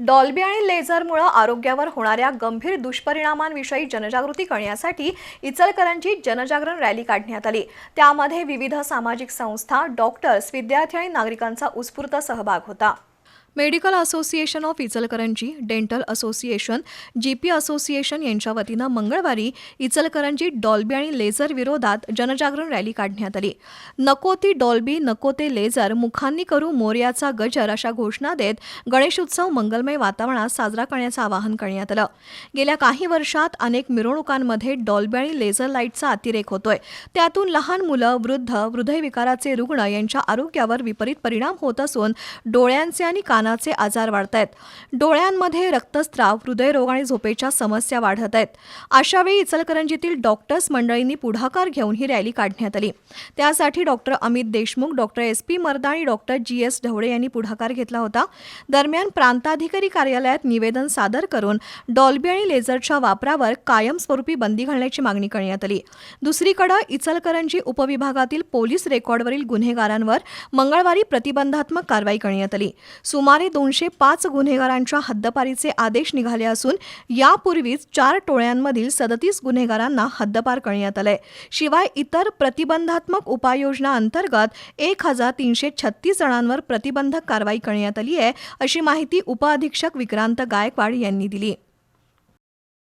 Dolby आणि लेझरमुळे आरोग्यावर होणाऱ्या गंभीर दुष्परिणामांविषयी जनजागृती करण्यासाठी इचलकरांची जनजागरण रॅली काढण्यात आली. त्यामध्ये विविध सामाजिक संस्था डॉक्टर्स विद्यार्थी आणि नागरिकांचा उत्स्फूर्त सहभाग होता. Medical association of Ichalkaranji dental association G P association यांच्या वतीनं मंगळवारी इचलकरंजी डॉल्बी आणि लेझर विरोधात जनजागरण रॅली काढण्यात आली. नको ती डॉल्बी नको ते लेझर मुखांनी करू मोर्याचा गजर अशा घोषणा देत गणेशोत्सव मंगलमय वातावरणात साजरा करण्याचं आवाहन करण्यात आलं. गेल्या काही वर्षात अनेक मिरवणुकांमध्ये डॉल्बी आणि लेझर लाईटचा अतिरेक होतोय. त्यातून लहान मुलं वृद्ध हृदयविकाराचे रुग्ण यांच्या आरोग्यावर विपरीत परिणाम होत असून डोळ्यांचे आणि कान कानाचे आजार वाढत आहेत डोळ्यांमध्ये रक्तस्राव हृदयरोग आणि झोपेच्या समस्या वाढत आहेत. अशावेळी इचलकरंजीतील डॉक्टर्स मंडळींनी पुढाकार घेऊन ही रॅली काढण्यात आली. त्यासाठी doctor Amit Deshmukh doctor S. P. Marda आणि डॉक्टर जी. एस. ढवळे यांनी पुढाकार घेतला होता. दरम्यान प्रांताधिकारी कार्यालयात निवेदन सादर करून डॉल्बी आणि लेझरच्या वापरावर कायमस्वरूपी बंदी घालण्याची मागणी करण्यात आली. दुसरीकडे इचलकरंजी उपविभागातील पोलीस रेकॉर्डवरील गुन्हेगारांवर मंगळवारी प्रतिबंधात्मक कारवाई करण्यात आली. सुमारे दोनशे पाच गुन्हेगारांच्या हद्दपारीचे आदेश निघाले असून यापूर्वीच चार टोळ्यांमधील सदतीस गुन्हेगारांना हद्दपार करण्यात आलंय. शिवाय इतर प्रतिबंधात्मक उपाययोजना अंतर्गत एक हजार तीनशे छत्तीस जणांवर प्रतिबंधक कारवाई करण्यात आली आहे अशी माहिती उपअधीक्षक विक्रांत गायकवाड यांनी दिली.